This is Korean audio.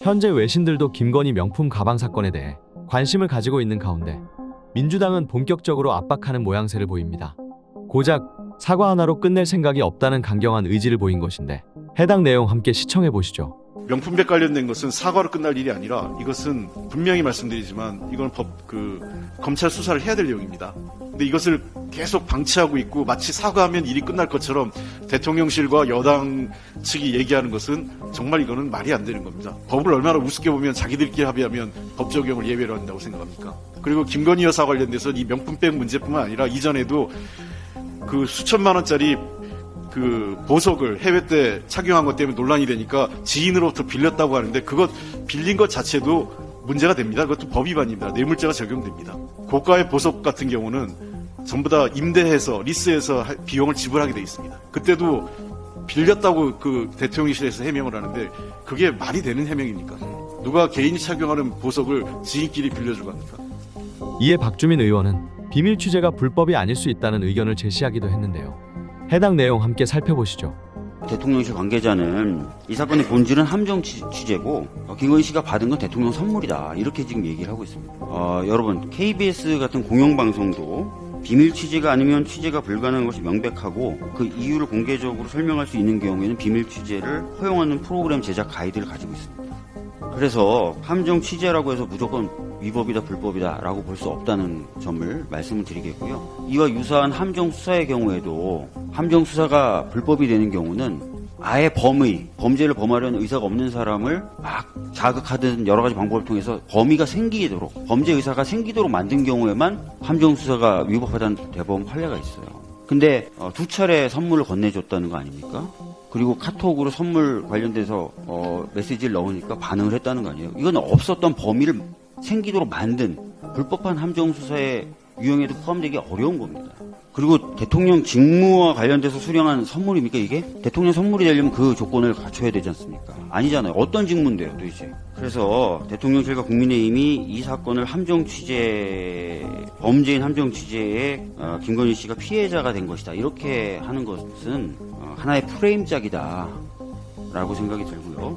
현재 외신들도 김건희 명품 가방 사건에 대해 관심을 가지고 있는 가운데 민주당은 본격적으로 압박하는 모양새를 보입니다. 고작 사과 하나로 끝낼 생각이 없다는 강경한 의지를 보인 것인데 해당 내용 함께 시청해 보시죠. 명품백 관련된 것은 사과로 끝날 일이 아니라 이것은 분명히 말씀드리지만 이건 법 그 검찰 수사를 해야 될 내용입니다. 근데 이것을 계속 방치하고 있고 마치 사과하면 일이 끝날 것처럼 대통령실과 여당 측이 얘기하는 것은 정말 이거는 말이 안 되는 겁니다. 법을 얼마나 우습게 보면 자기들끼리 합의하면 법 적용을 예외로 한다고 생각합니까? 그리고 김건희 여사 관련돼서 이 명품백 문제뿐만 아니라 이전에도 그 수천만 원짜리 그 보석을 해외 때 착용한 것 때문에 논란이 되니까 지인으로부터 빌렸다고 하는데 그것 빌린 것 자체도 문제가 됩니다. 그것도 법 위반입니다. 뇌물죄가 적용됩니다. 고가의 보석 같은 경우는 전부 다 임대해서 리스해서 할- 비용을 지불하게 돼 있습니다. 그때도 빌렸다고 그 대통령실에서 해명을 하는데 그게 말이 되는 해명입니까? 누가 개인이 착용하는 보석을 지인끼리 빌려주고 합니까? 이에 박주민 의원은 비밀 취재가 불법이 아닐 수 있다는 의견을 제시하기도 했는데요. 해당 내용 함께 살펴보시죠. 대통령실 관계자는 이 사건의 본질은 함정 취- 취재고 어, 김건희 씨가 받은 건 대통령 선물이다 이렇게 지금 얘기를 하고 있습니다. 어, 여러분 KBS 같은 공영방송도 비밀 취재가 아니면 취재가 불가능한 것이 명백하고 그 이유를 공개적으로 설명할 수 있는 경우에는 비밀 취재를 허용하는 프로그램 제작 가이드를 가지고 있습니다. 그래서 함정 취재라고 해서 무조건 위법이다 불법이다라고 볼 수 없다는 점을 말씀을 드리겠고요. 이와 유사한 함정 수사의 경우에도 함정 수사가 불법이 되는 경우는 아예 범의, 범죄를 범하려는 의사가 없는 사람을 막 자극하든 여러 가지 방법을 통해서 범위가 생기도록, 범죄 의사가 생기도록 만든 경우에만 함정 수사가 위법하다는 대법원 판례가 있어요. 근데 어, 두 차례 선물을 건네줬다는 거 아닙니까? 그리고 카톡으로 선물 관련돼서 어, 메시지를 넣으니까 반응을 했다는 거 아니에요? 이건 없었던 범위를 생기도록 만든 불법한 함정 수사의 유형에도 포함되기 어려운 겁니다. 그리고 대통령 직무와 관련돼서 수령한 선물입니까 이게? 대통령 선물이 되려면 그 조건을 갖춰야 되지 않습니까? 아니잖아요. 어떤 직무인데요 도대체? 그래서 대통령실과 국민의힘이 이 사건을 함정 취재, 범죄인 함정 취재에 어, 김건희 씨가 피해자가 된 것이다. 이렇게 하는 것은 어, 하나의 프레임작이다. 라고 생각이 들고요.